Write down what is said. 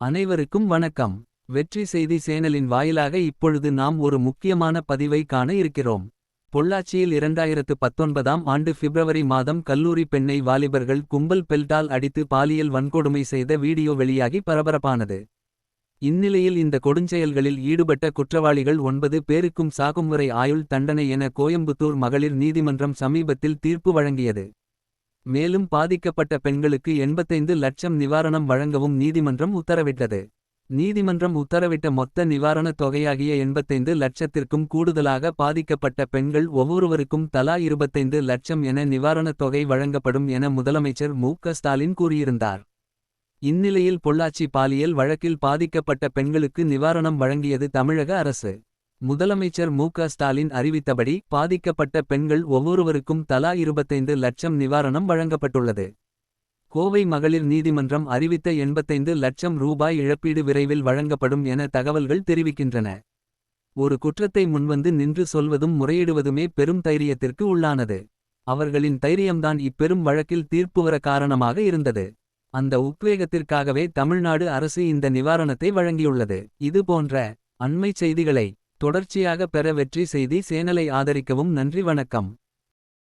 அனைவருக்கும் வணக்கம். வெற்றி செய்தி சேனலின் வாயிலாக இப்பொழுது நாம் ஒரு முக்கியமான பதிவை காண இருக்கிறோம். பொள்ளாச்சியில் இரண்டாயிரத்து பத்தொன்பதாம் ஆண்டு பிப்ரவரி மாதம் கல்லூரி பெண்ணை வாலிபர்கள் கும்பல் பெல்டால் அடித்து பாலியல் வன்கொடுமை செய்த வீடியோ வெளியாகி பரபரப்பானது. இந்நிலையில் இந்த கொடுஞ்செயல்களில் ஈடுபட்ட குற்றவாளிகள் ஒன்பது பேருக்கும் சாகும் வரை ஆயுள் தண்டனை என கோயம்புத்தூர் மகளிர் நீதிமன்றம் சமீபத்தில் தீர்ப்பு வழங்கியது. மேலும் பாதிக்கப்பட்ட பெண்களுக்கு 85 லட்சம் நிவாரணம் வழங்கவும் நீதிமன்றம் உத்தரவிட்டது. நீதிமன்றம் உத்தரவிட்ட மொத்த நிவாரணத் தொகையாகிய 85 லட்சத்திற்கும் கூடுதலாக பாதிக்கப்பட்ட பெண்கள் ஒவ்வொருவருக்கும் தலா 25 லட்சம் என நிவாரணத் தொகை வழங்கப்படும் என முதலமைச்சர் மு. க. ஸ்டாலின் கூறியிருந்தார். இந்நிலையில் பொள்ளாச்சி பாலியல் வழக்கில் பாதிக்கப்பட்ட பெண்களுக்கு நிவாரணம் வழங்கியது தமிழக அரசு. முதலமைச்சர் மு க ஸ்டாலின் அறிவித்தபடி பாதிக்கப்பட்ட பெண்கள் ஒவ்வொருவருக்கும் தலா 25 லட்சம் நிவாரணம் வழங்கப்பட்டுள்ளது. கோவை மகளிர் நீதிமன்றம் அறிவித்த 85 லட்சம் ரூபாய் இழப்பீடு விரைவில் வழங்கப்படும் என தகவல்கள் தெரிவிக்கின்றன. ஒரு குற்றத்தை முன்வந்து நின்று சொல்வதும் முறையிடுவதுமே பெரும் தைரியத்திற்கு உள்ளானது. அவர்களின் தைரியம்தான் இப்பெரும் வழக்கில் தீர்ப்பு வர காரணமாக இருந்தது. அந்த உத்வேகத்திற்காகவே தமிழ்நாடு அரசு இந்த நிவாரணத்தை வழங்கியுள்ளது. இது போன்ற அண்மைச் செய்திகளை தொடர்ச்சியாக பெற வெற்றி செய்தி சேனலை ஆதரிக்கவும் நன்றி வணக்கம்